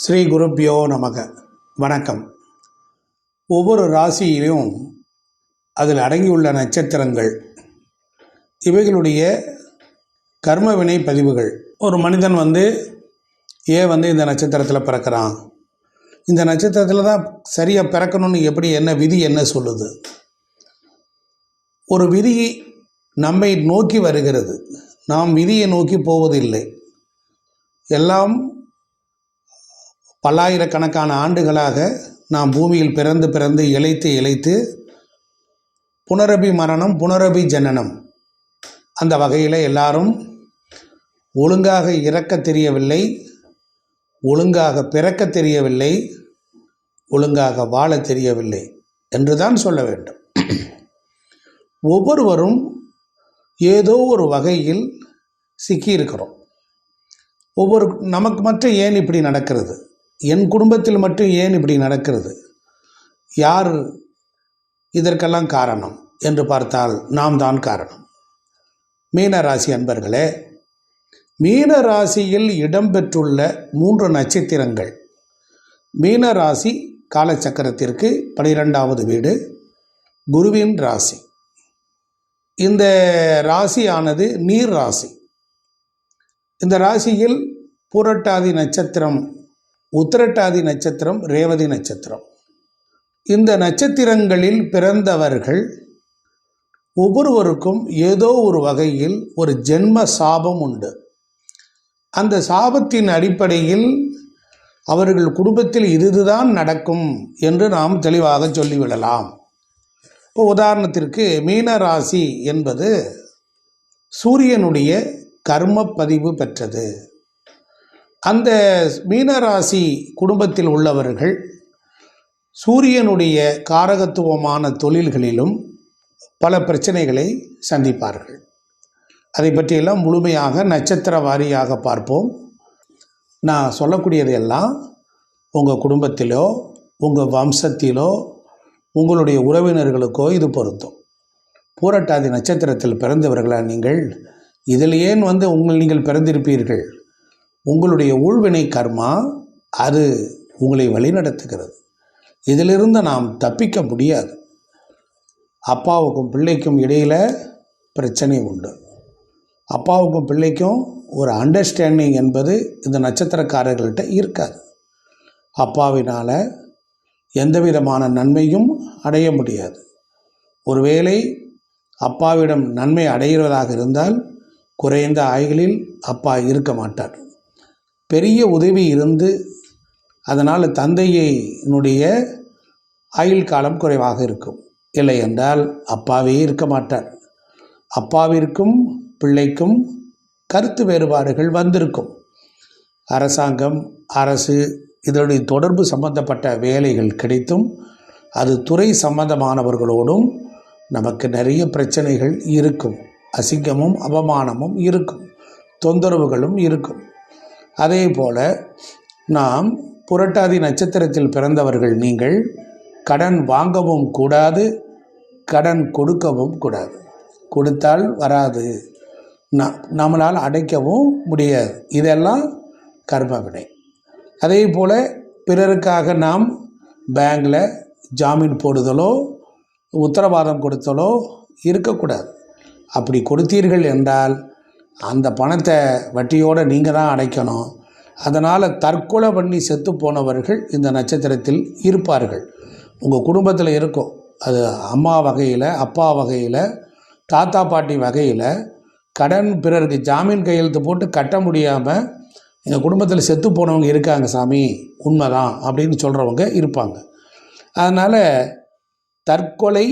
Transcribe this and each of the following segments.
ஸ்ரீ குருப்பியோ நமக. வணக்கம். ஒவ்வொரு ராசியிலும் அதில் அடங்கியுள்ள நட்சத்திரங்கள் இவைகளுடைய கர்ம வினை பதிவுகள். ஒரு மனிதன் வந்து ஏன் வந்து இந்த நட்சத்திரத்தில் பிறக்கிறான். இந்த நட்சத்திரத்தில் தான் சரியாக பிறக்கணும்னு எப்படி என்ன விதி என்ன சொல்லுது? ஒரு விதி நம்மை நோக்கி வருகிறது. நாம் விதியை நோக்கி போவதில்லை. எல்லாம் பல்லாயிரக்கணக்கான ஆண்டுகளாக நாம் பூமியில் பிறந்து பிறந்து இழைத்து இழைத்து புனரபி மரணம் புனரபி ஜனனம். அந்த வகையில் எல்லாரும் ஒழுங்காக இறக்க தெரியவில்லை ஒழுங்காக பிறக்க தெரியவில்லை ஒழுங்காக வாழ தெரியவில்லை என்று தான் சொல்ல வேண்டும். ஒவ்வொருவரும் ஏதோ ஒரு வகையில் சிக்கியிருக்கிறோம். ஒவ்வொரு நமக்கு மட்டும் ஏன் இப்படி நடக்கிறது? என் குடும்பத்தில் மட்டும் ஏன் இப்படி நடக்கிறது? யார் இதற்கெல்லாம் காரணம்? என்று பார்த்தால் நாம் தான் காரணம். மீன ராசி அன்பர்களே மீன ராசியில் இடம்பெற்றுள்ள மூன்று நட்சத்திரங்கள். மீன ராசி காலச்சக்கரத்திற்கு பனிரெண்டாவது வீடு குருவின் ராசி. இந்த ராசியானது நீர் ராசி. இந்த ராசியில் பூரட்டாதி நட்சத்திரம் உத்திரட்டாதி நட்சத்திரம் ரேவதி நட்சத்திரம். இந்த நட்சத்திரங்களில் பிறந்தவர்கள் ஒவ்வொருவருக்கும் ஏதோ ஒரு வகையில் ஒரு ஜென்ம சாபம் உண்டு. அந்த சாபத்தின் அடிப்படையில் அவர்கள் குடும்பத்தில் இதுதான் நடக்கும் என்று நாம் தெளிவாக சொல்லிவிடலாம். இப்போ உதாரணத்திற்கு மீன ராசி என்பது சூரியனுடைய கர்ம பதிவு பெற்றது. அந்த மீனராசி குடும்பத்தில் உள்ளவர்கள் சூரியனுடைய காரகத்துவமான தொழில்களிலும் பல பிரச்சனைகளை சந்திப்பார்கள். அதை பற்றியெல்லாம் முழுமையாக நட்சத்திர வாரியாக பார்ப்போம். நான் சொல்லக்கூடியது எல்லாம் உங்கள் குடும்பத்திலோ உங்கள் வம்சத்திலோ உங்களுடைய உறவினர்களுக்கோ இது பொருந்தும். பூரட்டாதி நட்சத்திரத்தில் பிறந்தவர்களா நீங்கள்? இதில் ஏன் வந்து உங்கள் நீங்கள் பிறந்திருப்பீர்கள். உங்களுடைய ஊழ்வினை கர்மா அது உங்களை வழிநடத்துகிறது. இதிலிருந்து நாம் தப்பிக்க முடியாது. அப்பாவுக்கும் பிள்ளைக்கும் இடையில் பிரச்சனை உண்டு. அப்பாவுக்கும் பிள்ளைக்கும் ஒரு அண்டர்ஸ்டாண்டிங் என்பது இந்த நட்சத்திரக்காரர்கள்ட்ட இருக்காது. அப்பாவினால் எந்த விதமான நன்மையும் அடைய முடியாது. ஒருவேளை அப்பாவிடம் நன்மை அடைகிறதாக இருந்தால் குறைந்த ஆய்களில் அப்பா இருக்க மாட்டார். பெரிய உதவி இருந்து அதனால் தந்தையினுடைய ஆயுள் காலம் குறைவாக இருக்கும். இல்லை என்றால் அப்பாவே இருக்க மாட்டார். அப்பாவிற்கும் பிள்ளைக்கும் கருத்து வேறுபாடுகள் வந்திருக்கும். அரசாங்கம் அரசு இதனுடைய தொடர்பு சம்பந்தப்பட்ட வேலைகள் கிடைத்தும் அது துறை சம்பந்தமானவர்களோடும் நமக்கு நிறைய பிரச்சனைகள் இருக்கும். அசிங்கமும் அவமானமும் இருக்கும். தொந்தரவுகளும் இருக்கும். அதே போல் நாம் புரட்டாதி நட்சத்திரத்தில் பிறந்தவர்கள் நீங்கள் கடன் வாங்கவும் கூடாது கடன் கொடுக்கவும் கூடாது. கொடுத்தால் வராது. ந நம்மளால் அடைக்கவும் முடியாது. இதெல்லாம் கர்ம வினை அதே போல் பிறருக்காக நாம் பேங்கில் ஜாமீன் போடுதலோ உத்தரவாதம் கொடுத்தலோ இருக்கக்கூடாது. அப்படி கொடுத்தீர்கள் என்றால் அந்த பணத்தை வட்டியோடு நீங்கள் தான் அடைக்கணும். அதனால் தற்கொலை பண்ணி செத்து போனவர்கள் இந்த நட்சத்திரத்தில் இருப்பார்கள். உங்கள் குடும்பத்தில் இருக்கும். அது அம்மா வகையில் அப்பா வகையில் தாத்தா பாட்டி வகையில் கடன் பிறருக்கு ஜாமீன் கையெழுத்து போட்டு கட்ட முடியாமல் எங்கள் குடும்பத்தில் செத்து போனவங்க இருக்காங்க சாமி உண்மைதான் அப்படின்னு சொல்கிறவங்க இருப்பாங்க. அதனால் தற்கொலை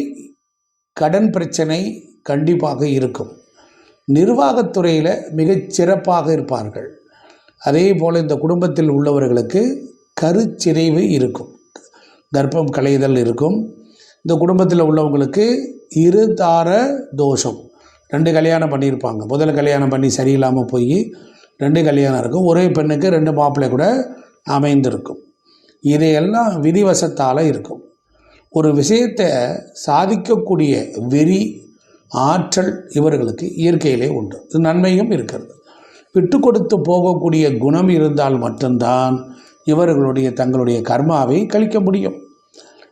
கடன் பிரச்சனை கண்டிப்பாக இருக்கும். நிர்வாகத்துறையில் மிகச் சிறப்பாக இருப்பார்கள். அதே போல் இந்த குடும்பத்தில் உள்ளவர்களுக்கு கருச்சிதைவு இருக்கும். கர்ப்பம் களைதல் இருக்கும். இந்த குடும்பத்தில் உள்ளவங்களுக்கு இருதார தோஷம். ரெண்டு கல்யாணம் பண்ணியிருப்பாங்க முதல் கல்யாணம் பண்ணி சரியில்லாமல் போய் ரெண்டு கல்யாணம் இருக்கும். ஒரே பெண்ணுக்கு ரெண்டு மாப்பிள்ளை கூட அமைந்திருக்கும். இதையெல்லாம் விதிவசத்தால் இருக்கும். ஒரு விஷயத்தை சாதிக்கக்கூடிய வெறி ஆற்றல் இவர்களுக்கு இயற்கையிலே உண்டு. இது நன்மையும் இருக்கிறது. விட்டு கொடுத்து போகக்கூடிய குணம் இருந்தால் மட்டும்தான் இவர்களுடைய தங்களுடைய கர்மாவை கழிக்க முடியும்.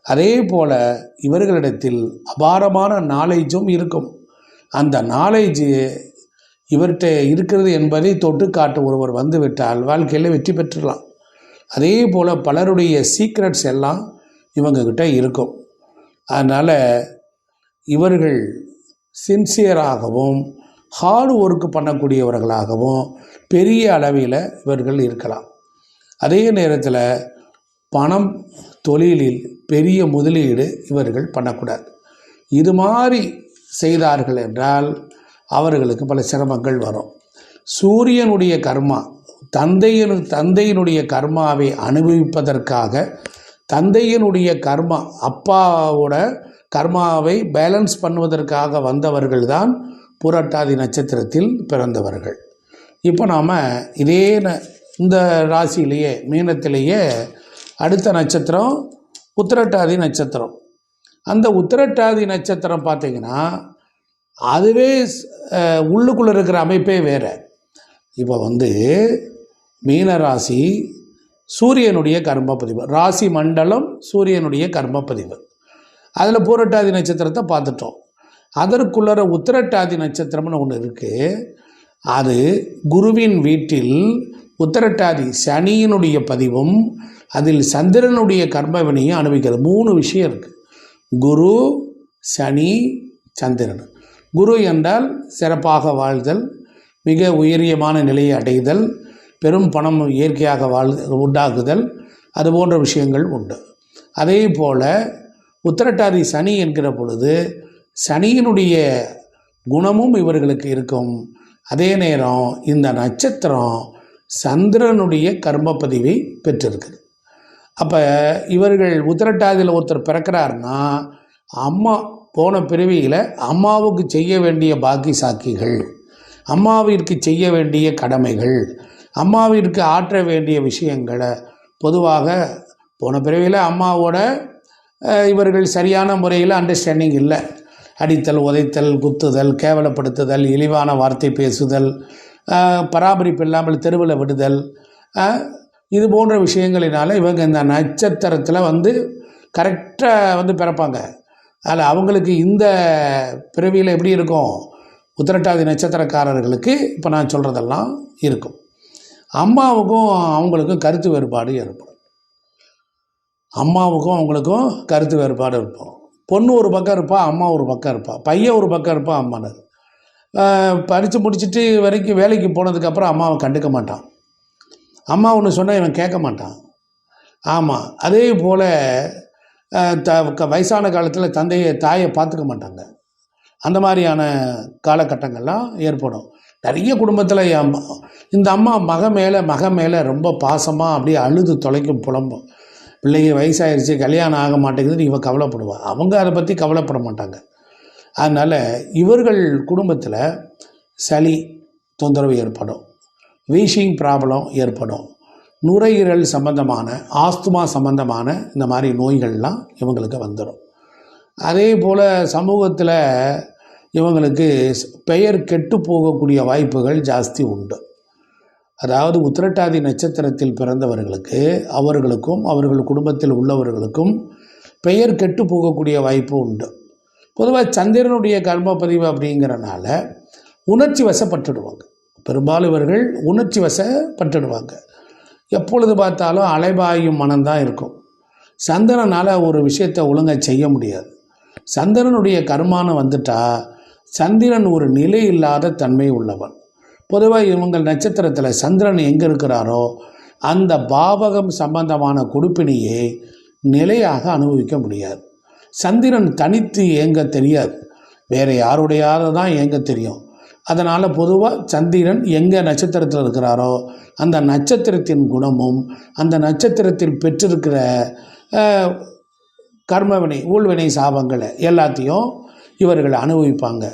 அதே போல இவர்களிடத்தில் அபாரமான நாலேஜும் இருக்கும். அந்த நாலேஜ் இவர்கிட்ட இருக்கிறது என்பதை தொட்டு காட்ட ஒருவர் வந்துவிட்டால் வாழ்க்கையில் வெற்றி பெற்றலாம். அதே போல் பலருடைய சீக்ரெட்ஸ் எல்லாம் இவங்கக்கிட்ட இருக்கும். அதனால் இவர்கள் சின்சியராகவும் ஹார்டு ஒர்க் பண்ணக்கூடியவர்களாகவும் பெரிய அளவில் இவர்கள் இருக்கலாம். அதே நேரத்தில் பணம் தொழிலில் பெரிய முதலீடு இவர்கள் பண்ணக்கூடாது. இது மாதிரி செய்தார்கள் என்றால் அவர்களுக்கு பல சிரமங்கள் வரும். சூரியனுடைய கர்மா தந்தையின் தந்தையினுடைய கர்மாவை அனுபவிப்பதற்காக தந்தையினுடைய கர்மா அப்பாவோட கர்மாவை பேலன்ஸ் பண்ணுவதற்காக வந்தவர்கள் தான் புரட்டாதி நட்சத்திரத்தில் பிறந்தவர்கள். இப்போ நாம் இதே ந- இந்த ராசியிலேயே மீனத்திலேயே அடுத்த நட்சத்திரம் உத்திரட்டாதி நட்சத்திரம். அந்த உத்திரட்டாதி நட்சத்திரம் பார்த்திங்கன்னா அதுவே உள்ளுக்குள்ளே இருக்கிற அமைப்பே வேறு. இப்போ வந்து மீன ராசி சூரியனுடைய கர்மப்பதிவு ராசி மண்டலம் சூரியனுடைய கர்மப்பதிவு அதில் பூரட்டாதி நட்சத்திரத்தை பார்த்துட்டோம். அதற்குள்ளற உத்திரட்டாதி நட்சத்திரம்னு ஒன்று இருக்குது அது குருவின் வீட்டில் உத்திரட்டாதி சனியினுடைய பதிவும் அதில் சந்திரனுடைய கர்மவினையும் அனுபவிக்கிறது. மூணு விஷயம் இருக்குது குரு சனி சந்திரன். குரு என்றால் சிறப்பாக வாழ்தல் மிக உயரியமான நிலையை அடைதல் பெரும் பணம் இயற்கையாக வாழ் உண்டாக்குதல் அது போன்ற விஷயங்கள் உண்டு. அதே போல் உத்திரட்டாதி சனி என்கிற பொழுது சனியினுடைய குணமும் இவர்களுக்கு இருக்கும். அதே நேரம் இந்த நட்சத்திரம் சந்திரனுடைய கர்மப்பதிவை பெற்றிருக்குது. அப்போ இவர்கள் உத்திரட்டாதியில் ஒருத்தர் பிறக்கிறாருன்னா அம்மா போன பிறவியில் அம்மாவுக்கு செய்ய வேண்டிய பாக்கி சாக்கிகள் அம்மாவிற்கு செய்ய வேண்டிய கடமைகள் அம்மாவிற்கு ஆற்ற வேண்டிய விஷயங்களை பொதுவாக போன பிறவியில் அம்மாவோட இவர்கள் சரியான முறையில் அண்டர்ஸ்டாண்டிங் இல்லை. அடித்தல் உதைத்தல் குத்துதல் கேவலப்படுத்துதல் இழிவான வார்த்தை பேசுதல் பராமரிப்பு இல்லாமல் தெருவில் விடுதல் இது போன்ற விஷயங்களினால் இவங்க இந்த நட்சத்திரத்தில் வந்து கரெக்டாக வந்து பிறப்பாங்க. அதில் அவங்களுக்கு இந்த பிறவியில் எப்படி இருக்கும்? உத்திரட்டாதி நட்சத்திரக்காரர்களுக்கு இப்போ நான் சொல்கிறதெல்லாம் இருக்கும். அம்மாவுக்கும் அவங்களுக்கும் கருத்து வேறுபாடு ஏற்படும். அம்மாவுக்கும் அவங்களுக்கும் கருத்து வேறுபாடு இருப்போம். பொண்ணு ஒரு பக்கம் இருப்பா அம்மா ஒரு பக்கம் இருப்பா. பையன் ஒரு பக்கம் இருப்பா அம்மானது. படித்து முடிச்சுட்டு வரைக்கும் வேலைக்கு போனதுக்கப்புறம் அம்மாவை கண்டுக்க மாட்டான். அம்மா ஒன்று சொன்னால் இவன் கேட்க மாட்டான். ஆமாம் அதே போல் த வயசான காலத்தில் தந்தையை தாயை பார்த்துக்க மாட்டாங்க. அந்த மாதிரியான காலகட்டங்கள்லாம் ஏற்படும். நிறைய குடும்பத்தில் அம்மா இந்த அம்மா மக மேலே மக மேலே ரொம்ப பாசமாக அப்படியே அழுது தொலைக்கும் புலம்பும். பிள்ளைங்க வயசாயிருச்சு கல்யாணம் ஆக மாட்டேங்குதுன்னு இவன் கவலைப்படுவான். அவங்க அதை பற்றி கவலைப்பட மாட்டாங்க. அதனால் இவர்கள் குடும்பத்தில் சளி தொந்தரவு ஏற்படும். வீஷிங் ப்ராப்ளம் ஏற்படும். நுரையீரல் சம்பந்தமான ஆஸ்துமா சம்பந்தமான இந்த மாதிரி நோய்கள்லாம் இவங்களுக்கு வந்துடும் அதே போல் சமூகத்தில் இவங்களுக்கு பெயர் கெட்டு போகக்கூடிய வாய்ப்புகள் ஜாஸ்தி உண்டு. அதாவது உத்திரட்டாதி நட்சத்திரத்தில் பிறந்தவர்களுக்கு அவர்களுக்கும் அவர்கள் குடும்பத்தில் உள்ளவர்களுக்கும் பெயர் கெட்டு போகக்கூடிய வாய்ப்பு உண்டு. பொதுவாக சந்திரனுடைய கர்ம பதிவு அப்படிங்கிறனால உணர்ச்சி வசப்பட்டுடுவாங்க. பெரும்பாலும் இவர்கள் உணர்ச்சி வசப்பட்டுடுவாங்க. எப்பொழுது பார்த்தாலும் அலைபாயும் மனம்தான் இருக்கும். சந்திரனால் ஒரு விஷயத்தை ஒழுங்காக செய்ய முடியாது. சந்திரனுடைய கர்மானம் வந்துட்டா சந்திரன் ஒரு நிலை இல்லாத தன்மை உள்ளவன். பொதுவாக இவங்கள் நட்சத்திரத்தில் சந்திரன் எங்கே இருக்கிறாரோ அந்த பாவகம் சம்பந்தமான கொடுப்பினையை நிலையாக அனுபவிக்க முடியாது. சந்திரன் தனித்து இயங்க தெரியாது. வேறு யாருடையாவது தான் இயங்க தெரியும். அதனால் பொதுவாக சந்திரன் எங்கே நட்சத்திரத்தில் இருக்கிறாரோ அந்த நட்சத்திரத்தின் குணமும் அந்த நட்சத்திரத்தில் பெற்றிருக்கிற கர்மவினை ஊழ்வினை சாபங்களை எல்லாத்தையும் இவர்கள் அனுபவிப்பாங்க.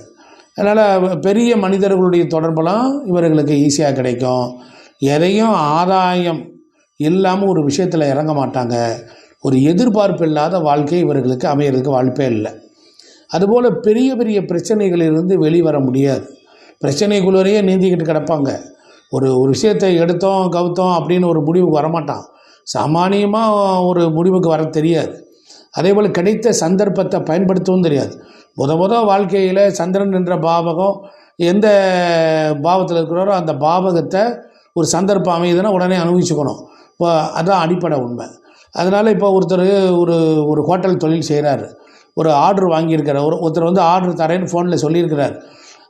அதனால் பெரிய மனிதர்களுடைய தொடர்பெல்லாம் இவர்களுக்கு ஈஸியாக கிடைக்கும். எதையும் ஆதாயம் இல்லாமல் ஒரு விஷயத்தில் இறங்க மாட்டாங்க. ஒரு எதிர்பார்ப்பு இல்லாத வாழ்க்கை இவர்களுக்கு அமையிறதுக்கு வாய்ப்பே இல்லை. அதுபோல் பெரிய பெரிய பிரச்சனைகளிலிருந்து வெளிவர முடியாது. பிரச்சனைக்குள்ளேயே நீந்திக்கிட்டு கிடப்பாங்க. ஒரு ஒரு விஷயத்தை எடுத்தோம் கவுத்தோம் அப்படின்னு ஒரு முடிவுக்கு வரமாட்டான். சாமானியமாக ஒரு முடிவுக்கு வர தெரியாது. அதே போல் கிடைத்த சந்தர்ப்பத்தை பயன்படுத்தவும் தெரியாது. முத முத வாழ்க்கையில் சந்திரன் என்ற பாவகம் எந்த பாவத்தில் இருக்கிறாரோ அந்த பாவகத்தை ஒரு சந்தர்ப்பம் அமையுதுன்னா உடனே அனுபவிச்சுக்கணும். இப்போ அதுதான் அடிப்படை உண்மை. அதனால் இப்போ ஒருத்தர் ஒரு ஒரு ஹோட்டல் தொழில் செய்கிறாரு ஒரு ஆர்டர் வாங்கியிருக்கிறார். ஒரு ஒருத்தர் வந்து ஆர்டர் தரேன்னு ஃபோனில் சொல்லியிருக்கிறார்.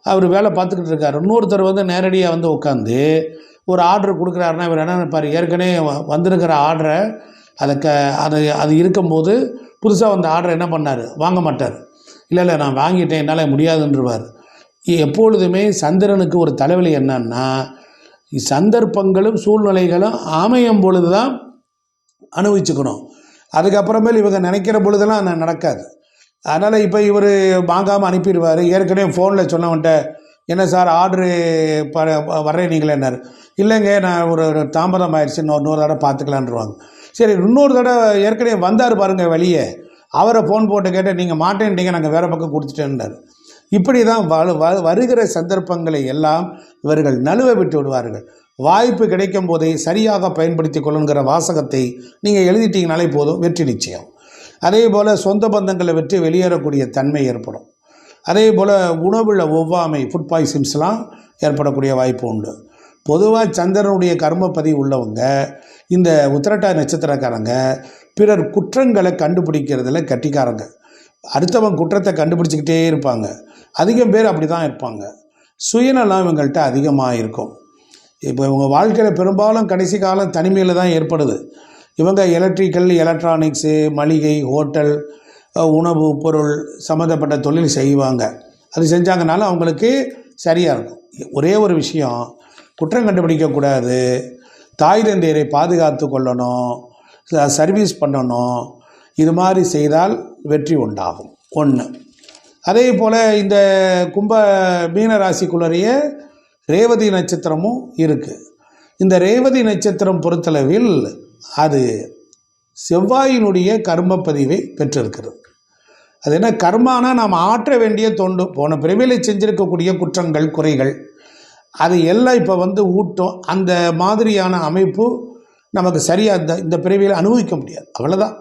அவர் வேலை பார்த்துக்கிட்டு இருக்கார். இன்னொருத்தர் வந்து நேரடியாக வந்து உட்காந்து ஒரு ஆர்டர் கொடுக்குறாருன்னா இவர் என்ன நினைப்பார்? ஏற்கனவே வ- வந்திருக்கிற ஆர்டரை அதை க அது அது இருக்கும்போது புதுசாக வந்த ஆர்டர் என்ன பண்ணார்? வாங்க மாட்டார். இல்லை இல்லை நான் வாங்கிட்டேன் என்னால் முடியாதுன்றவார். எப்பொழுதுமே சந்திரனுக்கு ஒரு தலைவலி என்னன்னா சந்தர்ப்பங்களும் சூழ்நிலைகளும் அமையும் பொழுது தான் அனுபவிச்சுக்கணும். அதுக்கப்புறமேல் இவங்க நினைக்கிற பொழுதெல்லாம் நான் நடக்காது. அதனால் இப்போ இவர் வாங்காமல் அனுப்பிடுவார். ஏற்கனவே ஃபோனில் சொன்னவன்ட்ட என்ன சார் ஆர்டரு ப வர்றேன் நீங்களே என்னார் இல்லைங்க நான் ஒரு ஒரு தாமதம் ஆயிடுச்சு இன்னொரு இன்னொரு தடவை பார்த்துக்கலான்ருவாங்க சரி இன்னொரு தடவை ஏற்கனவே வந்தார் பாருங்கள் வெளியே. அவரை ஃபோன் போட்டு கேட்டு நீங்கள் மாட்டேன்ட்டீங்க நாங்கள் வேறு பக்கம் கொடுத்துட்டேன்றார் இப்படி தான் வருகிற சந்தர்ப்பங்களை எல்லாம் இவர்கள் நழுவ விட்டு விடுவார்கள். வாய்ப்பு கிடைக்கும் போதே சரியாக பயன்படுத்தி கொள்ளுங்கிற வாசகத்தை நீங்கள் எழுதிட்டீங்கனாலே போதும் வெற்றி நிச்சயம். அதே போல் சொந்த பந்தங்களை வெற்றி வெளியேறக்கூடிய தன்மை ஏற்படும். அதே போல் உணவுல ஒவ்வாமை ஃபுட் பாய்சன்ஸ்லாம் ஏற்படக்கூடிய வாய்ப்பு உண்டு. பொதுவாக சந்திரனுடைய கர்மப்பதி உள்ளவங்க இந்த உத்திரட்டா நட்சத்திரக்காரங்க பிறர் குற்றங்களை கண்டுபிடிக்கிறதுல கட்டிக்காரங்க. அடுத்தவன் குற்றத்தை கண்டுபிடிச்சிக்கிட்டே இருப்பாங்க. அதிகம் பேர் அப்படி தான் இருப்பாங்க. சுயநலம் இவங்கள்ட்ட அதிகமாக இருக்கும். இப்போ இவங்க வாழ்க்கையில் பெரும்பாலும் கடைசி காலம் தனிமையில் தான் ஏற்படுது. இவங்க எலக்ட்ரிக்கல் எலக்ட்ரானிக்ஸு மளிகை ஹோட்டல் உணவு பொருள் சம்மந்தப்பட்ட தொழில் செய்வாங்க. அது செஞ்சாங்கனாலும் அவங்களுக்கு சரியாக இருக்கும். ஒரே ஒரு விஷயம் குற்றம் கண்டுபிடிக்கக்கூடாது. தாய் தந்தையரை பாதுகாத்து கொள்ளணும். சர்வீஸ் பண்ணணும். இது மாதிரி செய்தால் வெற்றி உண்டாகும். ஒன்று அதே போல் இந்த கும்ப மீனராசிக்குள்ளறிய ரேவதி நட்சத்திரமும் இருக்குது இந்த ரேவதி நட்சத்திரம் பொறுத்தளவில் அது செவ்வாயினுடைய கர்மப்பதிவை பெற்றிருக்கிறது. அது என்ன? கர்மானா நாம் ஆற்ற வேண்டிய தொண்டு. போன பிறவியில் செஞ்சிருக்கக்கூடிய குற்றங்கள் குறைகள் அது எல்லாம் இப்போ வந்து ஊட்டும். அந்த மாதிரியான அமைப்பு நமக்கு சரியாக இந்த இந்த பிறவியில் அனுபவிக்க முடியாது. அவ்வளோதான்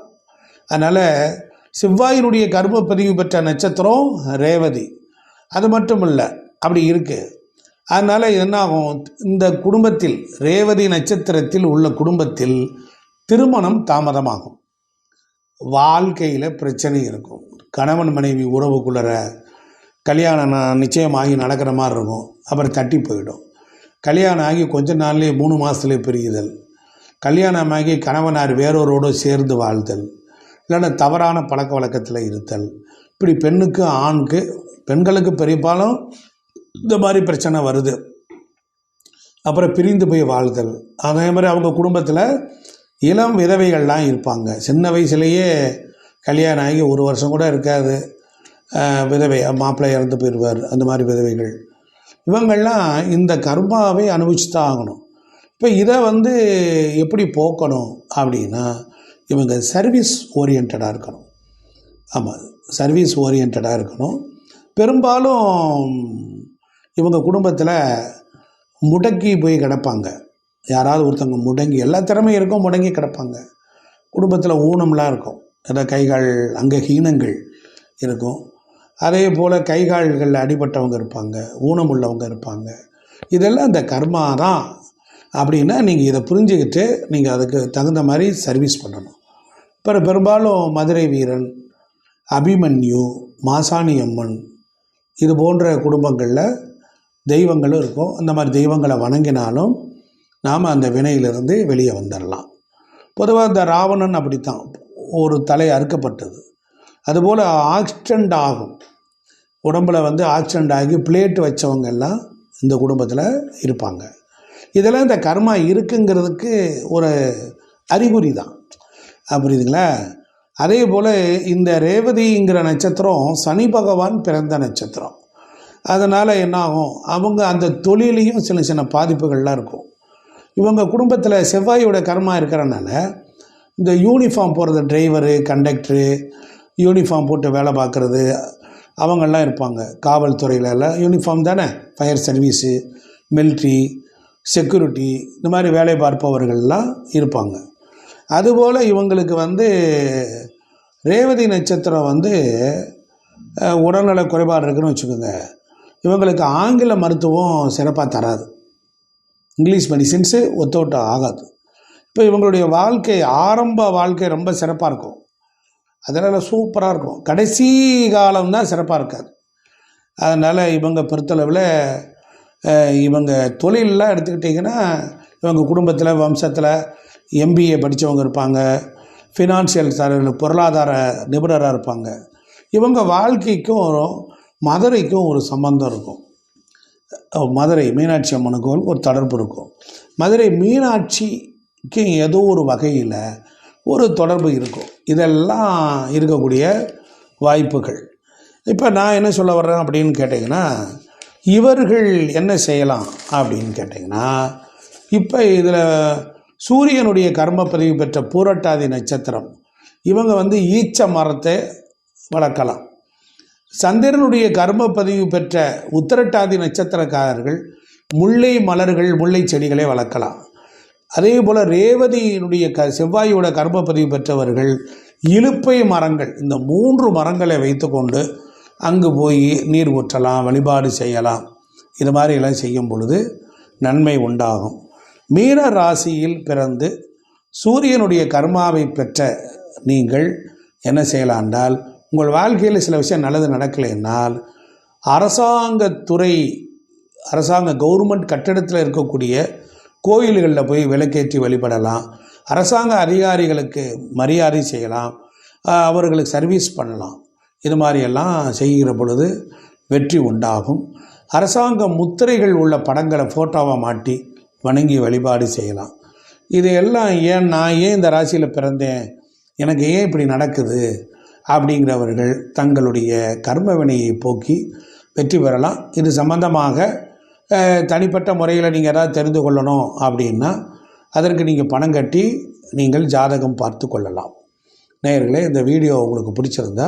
அதனால் செவ்வாயினுடைய கர்மப்பதிவு பெற்ற நட்சத்திரம் ரேவதி. அது மட்டும் இல்லை அப்படி இருக்குது அதனால் என்னாகும்? இந்த குடும்பத்தில் ரேவதி நட்சத்திரத்தில் உள்ள குடும்பத்தில் திருமணம் தாமதமாகும். வாழ்க்கையில் பிரச்சனை இருக்கும். கணவன் மனைவி உறவுக்குள்ளற கல்யாணம் ந- நிச்சயமாகி நடக்கிற மாதிரி இருக்கும். அப்புறம் தட்டி போயிடும். கல்யாணம் ஆகி கொஞ்ச நாள்லேயே மூணு மாதத்துலேயே பிரியுதல். கல்யாணமாகி கணவனார் வேறொருவோடு சேர்ந்து வாழ்தல் இல்லைன்னா தவறான பழக்க வழக்கத்தில் இருத்தல். இப்படி பெண்ணுக்கு ஆணுக்கு பெண்களுக்கு பெரும்பாலும் இந்த மாதிரி பிரச்சனை வருது. அப்புறம் பிரிந்து போய் வாழ்தல். அதே மாதிரி அவங்க குடும்பத்தில் இளம் விதவைகள்லாம் இருப்பாங்க. சின்ன வயசுலேயே கல்யாணம் ஆகி ஒரு வருஷம் கூட இருக்காது. விதவை மாப்பிள்ளை இறந்து போயிடுவார். அந்த மாதிரி விதவைகள். இவங்கள்லாம் இந்த கர்மாவை அனுபவிச்சு தான் ஆகணும். இப்போ இதை வந்து எப்படி போக்கணும் அப்படின்னா இவங்க சர்வீஸ் ஓரியன்டாக இருக்கணும். ஆமாம் சர்வீஸ் ஓரியன்டாக இருக்கணும். பெரும்பாலும் இவங்க குடும்பத்தில் முடங்கி போய் கிடப்பாங்க. யாராவது ஒருத்தவங்க முடங்கி எல்லா திறமையும் இருக்கும் முடங்கி கிடப்பாங்க. குடும்பத்தில் ஊனம்லாம் இருக்கும். அதாவது கைகால் அங்கே ஹீனங்கள் இருக்கும். அதே போல் கைகால்களில் அடிபட்டவங்க இருப்பாங்க ஊனம் உள்ளவங்க இருப்பாங்க. இதெல்லாம் இந்த கர்மா தான். அப்படின்னா நீங்கள் இதை புரிஞ்சுக்கிட்டு நீங்கள் அதுக்கு தகுந்த மாதிரி சர்வீஸ் பண்ணணும். இப்போ பெரும்பாலும் மதுரை வீரன் அபிமன்யு மாசாணி அம்மன் இது போன்ற குடும்பங்களில் தெய்வங்களும் இருக்கும். அந்த மாதிரி தெய்வங்களை வணங்கினாலும் நாம் அந்த வினையிலிருந்து வெளியே வந்துடலாம் பொதுவாக இந்த ராவணன் அப்படித்தான். ஒரு தலை அறுக்கப்பட்டது. அதுபோல் ஆக்சிடெண்ட் ஆகும். உடம்புல வந்து ஆக்சிடெண்ட் ஆகி பிளேட் வச்சவங்க எல்லாம் இந்த குடும்பத்தில் இருப்பாங்க. இதெல்லாம் இந்த கர்மா இருக்குங்கிறதுக்கு ஒரு அறிகுறி தான். புரியுதுங்களா? அதே போல் இந்த ரேவதிங்கிற நட்சத்திரம் சனி பகவான் பிறந்த நட்சத்திரம். அதனால் என்ன ஆகும் அவங்க அந்த தொழிலையும் சின்ன சின்ன பாதிப்புகள்லாம் இருக்கும். இவங்க குடும்பத்தில் செவ்வாயோட கர்மா இருக்கிறனால இந்த யூனிஃபார்ம் போடுறது டிரைவரு கண்டக்டரு யூனிஃபார்ம் போட்டு வேலை பார்க்குறது அவங்கெல்லாம் இருப்பாங்க. காவல்துறையிலலாம் யூனிஃபார்ம் தானே? ஃபயர் சர்வீஸு மில்ட்ரி செக்யூரிட்டி இந்த மாதிரி வேலை பார்ப்பவர்கள்லாம் இருப்பாங்க. அதுபோல் இவங்களுக்கு வந்து ரேவதி நட்சத்திரம் வந்து உடல்நல குறைபாடு இருக்குன்னு வச்சுக்கோங்க. இவங்களுக்கு ஆங்கில மருத்துவம் சிறப்பாக தராது. இங்கிலீஷ் மெடிசின்ஸு ஒத்து ஆகாது. இப்போ இவங்களுடைய வாழ்க்கை ஆரம்ப வாழ்க்கை ரொம்ப சிறப்பாக இருக்கும். அதனால் சூப்பராக இருக்கும். கடைசி காலம் தான் சிறப்பாக இருக்காது. அதனால் இவங்க பொறுத்தளவில் இவங்க தொழிலெலாம் எடுத்துக்கிட்டிங்கன்னா இவங்க குடும்பத்தில் வம்சத்தில் எம்பிஏ படித்தவங்க இருப்பாங்க. ஃபினான்ஷியல் தர பொருளாதார நிபுணராக இருப்பாங்க. இவங்க வாழ்க்கைக்கும் மதுரைக்கும் ஒரு சம்பந்தம் இருக்கும். மதுரை மீனாட்சி அம்மனுக்கும் ஒரு தொடர்பு இருக்கும். மதுரை மீனாட்சிக்கு ஏதோ ஒரு வகையில் ஒரு தொடர்பு இருக்கும். இதெல்லாம் இருக்கக்கூடிய வாய்ப்புகள். இப்போ நான் என்ன சொல்ல வர்றேன் அப்படின்னு கேட்டிங்கன்னா இவர்கள் என்ன செய்யலாம் அப்படின்னு கேட்டிங்கன்னா இப்போ இதில் சூரியனுடைய கர்மப்பதிவு பெற்ற பூரட்டாதி நட்சத்திரம் இவங்க வந்து ஈச்ச மரத்தை வளர்க்கலாம். சந்திரனுடைய கர்ம பதிவு பெற்ற உத்திரட்டாதி நட்சத்திரக்காரர்கள் முல்லை மலர்கள் முல்லை செடிகளை வளர்க்கலாம். அதே போல் ரேவதியினுடைய க செவ்வாயோட கர்ம பதிவு பெற்றவர்கள் இலுப்பை மரங்கள் இந்த மூன்று மரங்களை வைத்துக்கொண்டு அங்கு போய் நீர் ஊற்றலாம் வழிபாடு செய்யலாம். இது மாதிரி எல்லாம் செய்யும் பொழுது நன்மை உண்டாகும். மீன ராசியில் பிறந்து சூரியனுடைய கர்மாவை பெற்ற நீங்கள் என்ன செய்யலாம் என்றால் உங்கள் வாழ்க்கையில் சில விஷயம் நல்லது நடக்கலைன்னால் அரசாங்கத்துறை அரசாங்க கவர்மெண்ட் கட்டிடத்தில் இருக்கக்கூடிய கோயில்களில் போய் விளக்கேற்றி வழிபடலாம். அரசாங்க அதிகாரிகளுக்கு மரியாதை செய்யலாம். அவர்களுக்கு சர்வீஸ் பண்ணலாம். இது மாதிரியெல்லாம் செய்கிற பொழுது வெற்றி உண்டாகும். அரசாங்க முத்திரைகள் உள்ள படங்களை ஃபோட்டோவை மாட்டி வணங்கி வழிபாடு செய்யலாம். இது எல்லாம் ஏன் நான் ஏன் இந்த ராசியில் பிறந்தேன்? எனக்கு ஏன் இப்படி நடக்குது? அப்படிங்கிறவர்கள் தங்களுடைய கர்ம வினையை போக்கி வெற்றி பெறலாம். இது சம்பந்தமாக தனிப்பட்ட முறையில் நீங்கள் ஏதாவது தெரிந்து கொள்ளணும் அப்படின்னா அதற்கு நீங்கள் பணம் கட்டி நீங்கள் ஜாதகம் பார்த்து கொள்ளலாம். நேயர்களே இந்த வீடியோ உங்களுக்கு பிடிச்சிருந்தா